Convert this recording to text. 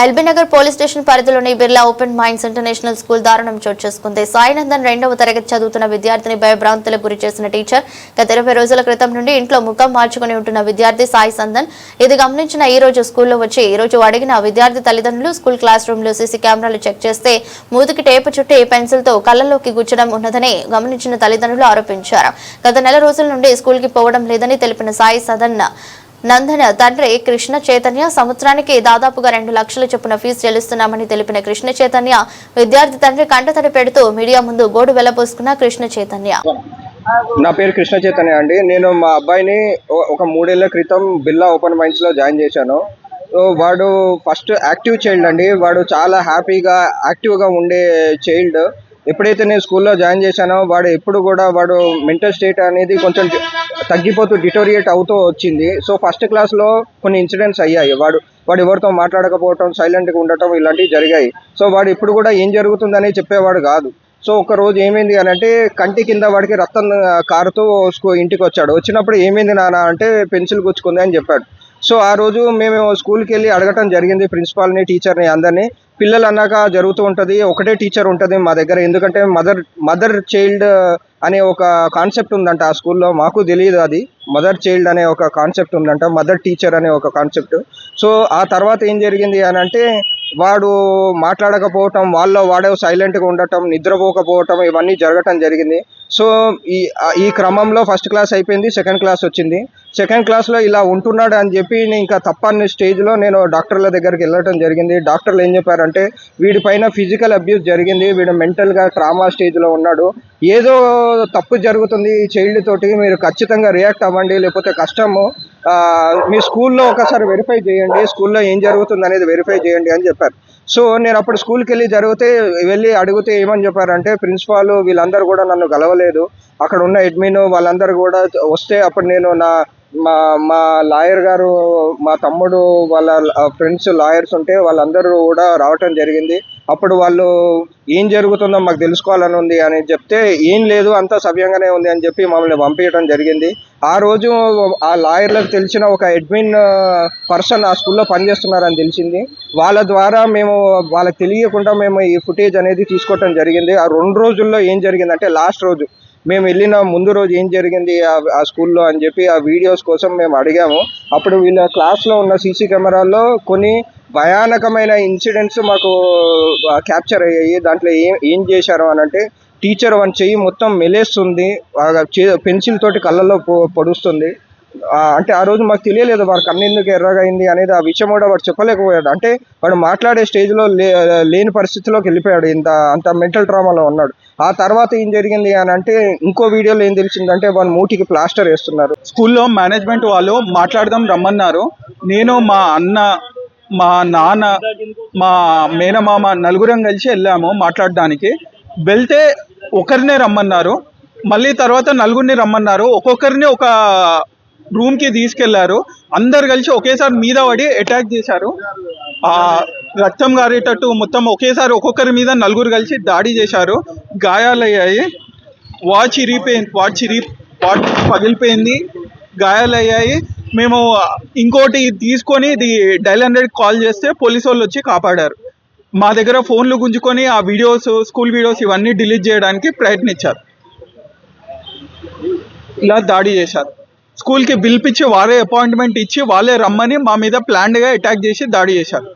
LB Nagar police station పరిధిలోని Birla open minds international school దారుణం చోటు చేసుకుంది. సాయినందన్ రెండవ తరగతి చదువుతున్న విద్యార్థిని భయభ్రాంతులకు గురి చేసిన టీచర్ గత ఇరవై రోజుల క్రితం నుండి ఇంట్లో ముఖం మార్చుకుని ఉంటున్న విద్యార్థి సాయి సందన్ ఇది గమనించిన ఈ రోజు స్కూల్లో వచ్చి ఈ రోజు అడిగిన విద్యార్థి తల్లిదండ్రులు స్కూల్ క్లాస్ రూమ్లో సీసీ కెమెరాలు చెక్ చేస్తే మూతికి టేపు చుట్టి పెన్సిల్తో కళ్ళలోకి గుచ్చడం ఉన్నదని గమనించిన తల్లిదండ్రులు ఆరోపించారు. గత నెల రోజుల నుండి స్కూల్కి పోవడం లేదని తెలిపిన సాయి సదన్ నందన తండ్రి కృష్ణ చైతన్య సంవత్సరానికి దాదాపుగా రెండు లక్షల చొప్పున ఫీజు చెల్లిస్తున్నామని తెలిపిన కృష్ణ చైతన్య విద్యార్థి తండ్రి కంటతడి పెడుతూ మీడియా ముందు గోడు వెళ్ళబోసుకున్న కృష్ణ చైతన్య. నా పేరు కృష్ణ చైతన్య అండి. నేను మా అబ్బాయిని ఒక మూడేళ్ళ క్రితం బిర్లా ఓపెన్ మైండ్స్లో జాయిన్ చేశాను. సో వాడు ఫస్ట్ యాక్టివ్ చైల్డ్ అండి. వాడు చాలా హ్యాపీగా యాక్టివ్గా ఉండే చైల్డ్. ఎప్పుడైతే నేను స్కూల్లో జాయిన్ చేశానో వాడు ఎప్పుడు కూడా వాడు మెంటల్ స్టేట్ అనేది కొంచెం తగ్గిపోతూ డిటోరియేట్ అవుతూ వచ్చింది. సో ఫస్ట్ క్లాస్లో కొన్ని ఇన్సిడెంట్స్ అయ్యాయి. వాడు వాడు ఎవరితో మాట్లాడకపోవటం సైలెంట్గా ఉండటం ఇలాంటివి జరిగాయి. సో వాడు ఇప్పుడు కూడా ఏం జరుగుతుందని చెప్పేవాడు కాదు. సో ఒక రోజు ఏమైంది అని అంటే కంటి కింద వాడికి రక్తం కారుతూ ఇంటికి వచ్చాడు. వచ్చినప్పుడు ఏమైంది నాన్న అంటే పెన్సిల్ గుచ్చుకుంది అని చెప్పాడు. సో ఆ రోజు మేము స్కూల్కి వెళ్ళి అడగటం జరిగింది ప్రిన్సిపాల్ని టీచర్ని అందరినీ. పిల్లలు అన్నాక జరుగుతూ ఉంటుంది ఒకటే టీచర్ ఉంటుంది మా దగ్గర. ఎందుకంటే మదర్ మదర్ చైల్డ్ అనే ఒక కాన్సెప్ట్ ఉందంట ఆ స్కూల్లో. మాకు తెలియదు అది. మదర్ చైల్డ్ అనే ఒక కాన్సెప్ట్ ఉందంట మదర్ టీచర్ అనే ఒక కాన్సెప్ట్. సో ఆ తర్వాత ఏం జరిగింది అని అంటే వాడు మాట్లాడకపోవటం వాళ్ళలో వాడే సైలెంట్గా ఉండటం నిద్రపోకపోవటం ఇవన్నీ జరగటం జరిగింది. సో ఈ ఈ క్రమంలో ఫస్ట్ క్లాస్ అయిపోయింది సెకండ్ క్లాస్ వచ్చింది. సెకండ్ క్లాస్లో ఇలా ఉంటున్నాడు అని చెప్పి నేను ఇంకా తప్పని స్టేజ్లో నేను డాక్టర్ల దగ్గరికి వెళ్ళటం జరిగింది. డాక్టర్లు ఏం చెప్పారంటే వీడి పైన ఫిజికల్ అబ్యూస్ జరిగింది వీడు మెంటల్గా ట్రామా స్టేజ్లో ఉన్నాడు. ఏదో తప్పు జరుగుతుంది ఈ చైల్డ్ తోటి మీరు ఖచ్చితంగా రియాక్ట్ అవ్వండి లేకపోతే కష్టము. మీ స్కూల్లో ఒకసారి వెరిఫై చేయండి స్కూల్లో ఏం జరుగుతుంది అనేది వెరిఫై చేయండి అని చెప్పారు. సో నేను అప్పుడు స్కూల్కి వెళ్ళి జరిగితే వెళ్ళి అడిగితే ఏమని చెప్పారంటే ప్రిన్సిపాల్ వీళ్ళందరూ కూడా నన్ను గలవలేదు అక్కడ ఉన్న అడ్మిన్ వాళ్ళందరూ కూడా వస్తే అప్పుడు నేను నా మా మా లాయర్ గారు మా తమ్ముడు వాళ్ళ ఫ్రెండ్స్ లాయర్స్ ఉంటే వాళ్ళందరూ కూడా రావటం జరిగింది. అప్పుడు వాళ్ళు ఏం జరుగుతుందో మాకు తెలుసుకోవాలని ఉంది అని చెప్తే ఏం లేదు అంతా సవ్యంగానే ఉంది అని చెప్పి మమ్మల్ని పంపించడం జరిగింది. ఆ రోజు ఆ లాయర్లకు తెలిసిన ఒక అడ్మిన్ పర్సన్ ఆ స్కూల్లో పనిచేస్తున్నారని తెలిసింది. వాళ్ళ ద్వారా మేము వాళ్ళకి తెలియకుండా మేము ఈ ఫుటేజ్ అనేది తీసుకోవటం జరిగింది. ఆ రెండు రోజుల్లో ఏం జరిగిందంటే లాస్ట్ రోజు మేము వెళ్ళిన ముందు రోజు ఏం జరిగింది ఆ- స్కూల్లో అని చెప్పి ఆ వీడియోస్ కోసం మేము అడిగాము. అప్పుడు వీళ్ళ క్లాస్లో ఉన్న సీసీ కెమెరాల్లో కొన్ని భయానకమైన ఇన్సిడెంట్స్ మాకు క్యాప్చర్ అయ్యాయి. దాంట్లో ఏం ఏం చేశారు అని అంటే టీచర్ వన్ చెయ్యి మొత్తం మెలేస్తుంది పెన్సిల్ తోటి కళ్ళల్లో పొడుస్తుంది. అంటే ఆ రోజు మాకు తెలియలేదు వాడు కన్నెందుకు ఎర్రగా అయింది అనేది ఆ విషయం కూడా వాడు చెప్పలేకపోయాడు. అంటే వాడు మాట్లాడే స్టేజ్లో లే లేని పరిస్థితిలోకి వెళ్ళిపోయాడు. ఇంత అంత మెంటల్ ట్రామాలో ఉన్నాడు. ఆ తర్వాత ఏం జరిగింది అని అంటే ఇంకో వీడియోలో ఏం తెలిసిందంటే వాడు మూటికి ప్లాస్టర్ వేస్తున్నారు. స్కూల్లో మేనేజ్మెంట్ వాళ్ళు మాట్లాడదాం రమ్మన్నారు. నేను మా అన్న మా నాన్న మా మేనమామ నలుగురం కలిసి వెళ్ళాము మాట్లాడడానికి. వెళ్తే ఒకరినే రమ్మన్నారు. మళ్ళీ తర్వాత నలుగురిని రమ్మన్నారు. ఒక్కొక్కరిని ఒక రూమ్కి తీసుకెళ్ళారు. అందరు కలిసి ఒకేసారి మీద పడి అటాక్ చేశారు. ఆ రక్తం గారేటట్టు మొత్తం ఒకేసారి ఒక్కొక్కరి మీద నలుగురు కలిసి దాడి చేశారు. గాయాలయ్యాయి. వాచ్ ఇరిగిపోయింది వాచ్ ఇరి వాచ్ పగిలిపోయింది. గాయాలయ్యాయి. మేము ఇంకోటి తీసుకొని ఇది డైల్ హండ్రెడ్ కాల్ చేస్తే పోలీసు వాళ్ళు వచ్చి కాపాడారు. మా దగ్గర ఫోన్లు గుంజుకొని ఆ వీడియోస్ స్కూల్ వీడియోస్ ఇవన్నీ డిలీట్ చేయడానికి ప్రయత్నించారు. ఇలా దాడి చేశారు. స్కూల్కి పిలిపించి వారే అపాయింట్మెంట్ ఇచ్చి వాళ్ళే రమ్మని మా మీద ప్లాన్డ్గా అటాక్ చేసి దాడి చేశారు.